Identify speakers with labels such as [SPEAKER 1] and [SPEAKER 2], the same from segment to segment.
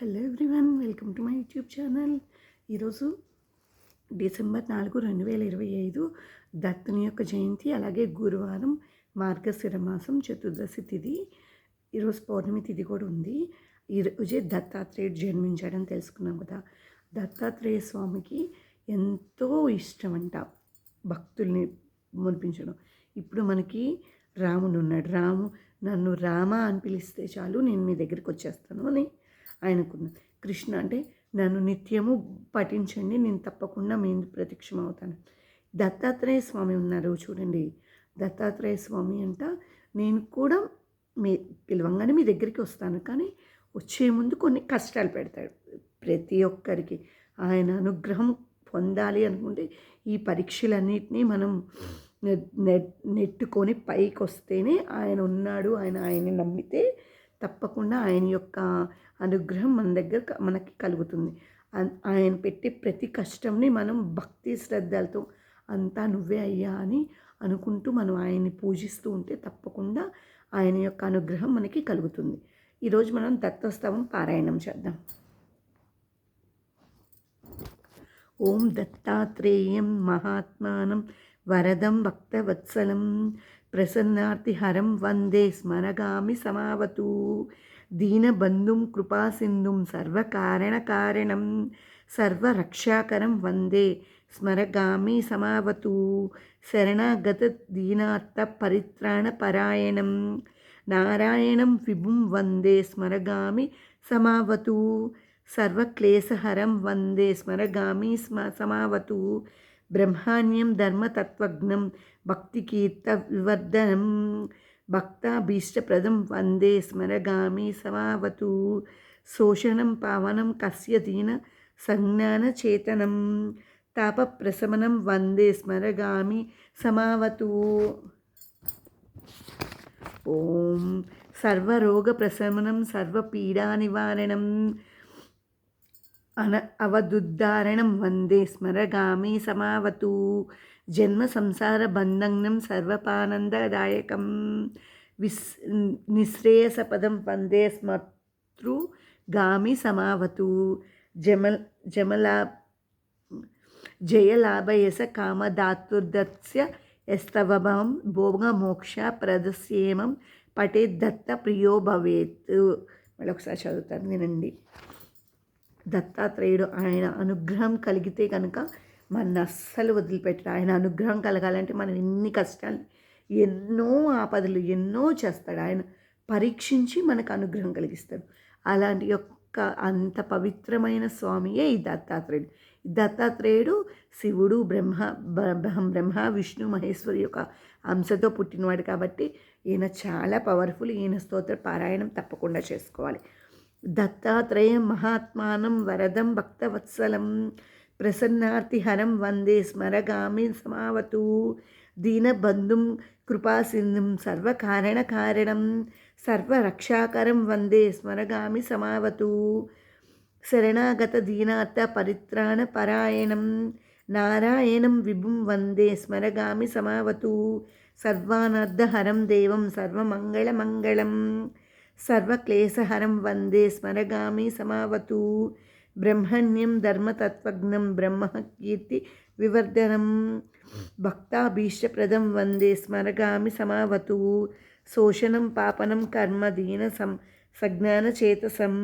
[SPEAKER 1] Hello everyone welcome to my YouTube channel. ఈరోజు December నాలుగు రెండు వేల ఇరవై ఐదు దత్తుని యొక్క జయంతి అలాగే గురువారం మార్గశిర మాసం చతుర్దశి తిథి ఈరోజు పౌర్ణమి తిథి కూడా ఉంది. ఈరోజే దత్తాత్రేయుడు జన్మించాడని తెలుసుకున్నాం కదా. దత్తాత్రేయ స్వామికి ఎంతో ఇష్టమంట భక్తుల్ని మునిపించడం. ఇప్పుడు మనకి రాముడు ఉన్నాడు. రాము నన్ను రామ అని పిలిస్తే చాలు నేను మీ దగ్గరికి వచ్చేస్తాను అని ఆయనకున్న కృష్ణ అంటే నన్ను నిత్యము పఠించండి నేను తప్పకుండా మీ ప్రత్యక్షమవుతాను. దత్తాత్రేయ స్వామి ఉన్నారు చూడండి. దత్తాత్రేయ స్వామి అంట నేను కూడా మీ పిలవంగానే మీ దగ్గరికి వస్తాను కానీ వచ్చే ముందు కొన్ని కష్టాలు పెడతాడు. ప్రతి ఒక్కరికి ఆయన అనుగ్రహం పొందాలి అనుకుంటే ఈ పరీక్షలన్నింటినీ మనం నెట్టుకొని పైకి వస్తేనే ఆయన ఉన్నాడు ఆయన ఆయన్ని నమ్మితే తప్పకుండా ఆయన యొక్క అనుగ్రహం మన దగ్గర మనకి కలుగుతుంది. ఆయన పెట్టే ప్రతి కష్టంని మనం భక్తి శ్రద్ధలతో అంతా నువ్వే అయ్యా అని అనుకుంటూ మనం ఆయన్ని పూజిస్తూ ఉంటే తప్పకుండా ఆయన యొక్క అనుగ్రహం మనకి కలుగుతుంది. ఈరోజు మనం దత్తోత్సవం పారాయణం చేద్దాం. ఓం దత్తాత్రేయం మహాత్మానం వరదం భక్తవత్సలం ప్రసన్నార్తిహరం వందే స్మరగామి సమావతు. దీనబంధుం కృపాసింధుం సర్వకారణకారణం సర్వరక్షాకరం వందే స్మరగామి సమావతు. శరణాగత దీనార్థ పరిత్రాణపరాయణం నారాయణం విభుం వందే స్మరగామి సమావతు. సర్వక్లేశహరం వందే స్మరగామి స్మ సమావతు. బ్రహ్మాణ్యం ధర్మతత్వజ్ఞం భక్తికీర్త వివర్ధనం భక్తాభీష్టప్రదం వందే స్మరగామి సమావతు శోషణం పావనం కస్య దీన సంజ్ఞానచేతనం తాపప్రశమనం వందే స్మరగామి సమావతు ఓం సర్వరోగ ప్రశమనం సర్వపీడా నివారణం అన అవదుద్ధారణం వందే స్మరగామి సమావతు. జన్మ సంసార బంధనం సర్వపానందదాయకం. విస్ నిశ్రేయసపదం వందే స్మతృ గామి సమావతు. జమల్ జమలా జయలాభయస కామధాతుర్దత్స్య ఎస్తవభం భోగమోక్ష ప్రదస్యేమం పటేద్దత్త ప్రియో భవేత్. మళ్ళీ ఒకసారి చదువుతాను వినండి. దత్తాత్రేయుడు ఆయన అనుగ్రహం కలిగితే కనుక మన అస్సలు వదిలిపెట్టడు ఆయన అనుగ్రహం కలగాలంటే మనం ఎన్ని కష్టాలు ఎన్నో ఆపదలు ఎన్నో చేస్తాడు. ఆయన పరీక్షించి మనకు అనుగ్రహం కలిగిస్తాడు. అలాంటి యొక్క అంత పవిత్రమైన స్వామియే ఈ దత్తాత్రేయుడు. దత్తాత్రేయుడు శివుడు బ్రహ్మ బ్రహ్మ విష్ణు మహేశ్వరి యొక్క అంశతో పుట్టినవాడు కాబట్టి ఈయన చాలా పవర్ఫుల్ ఈయన స్తోత్ర పారాయణం తప్పకుండా చేసుకోవాలి. దత్తాత్రేయం మహాత్మానం వరదం భక్తవత్సలం ప్రసన్నార్తిహరం వందే స్మరగామి సమావతు. దీనబంధుం కృపాసింధుం సర్వకారణకారణం సర్వరక్షాకరం వందే స్మరగామి సమావతు. శరణాగత దీనార్థ పరిత్రాణ పరాయణం నారాయణం విభుం వందే స్మరగామి సమావతు. సర్వానర్ధహరం దేవం సర్వమంగళమంగళం సర్వక్లేశహరం వందే స్మరగామి సమావతు. బ్రహ్మణ్యం ధర్మతత్వజ్ఞం బ్రహ్మ కీర్తి వివర్ధనం. భక్తాభీష్టప్రదం వందే స్మరగామి సమావతు. శోషణం పాపనం కర్మ దీన సం సజ్ఞానచేతసం.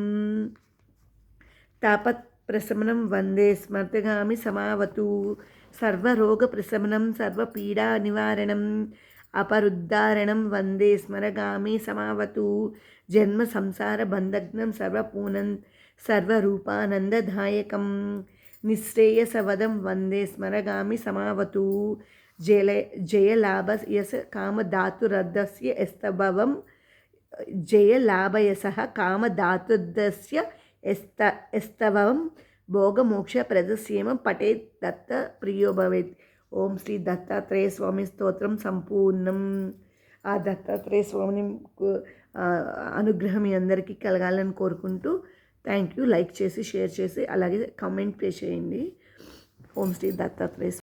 [SPEAKER 1] తాపత్ప్రశమనం వందే స్మర్తగామి సమావతు. సర్వరోగ ప్రశమనం సర్వపీడా నివారణం అపరుద్ధారణం వందే స్మరగామి సమావతు. జన్మ సంసార బంధగ్నం సర్వపూనం సర్వరూపానందదాయకం. నిశ్రేయసవదం వందే స్మరగామి సమావతు. జయ జయలాభ యస కామధాతురద్దస్య ఎస్తభవం. జయలాభయస కామధాతుర్దస్య ఎస్త ఎస్తవం భోగమోక్ష ప్రదస్యేమ ఓం శ్రీ దత్తాత్రేయ స్వామి స్తోత్రం సంపూర్ణం. ఆ దత్తాత్రేయ స్వామిని అనుగ్రహం మీ అందరికీ కలగాలని కోరుకుంటూ థ్యాంక్ యూ. లైక్ చేసి షేర్ చేసి అలాగే కామెంట్ పే చేయండి. ఓం శ్రీ దత్తాత్రేయ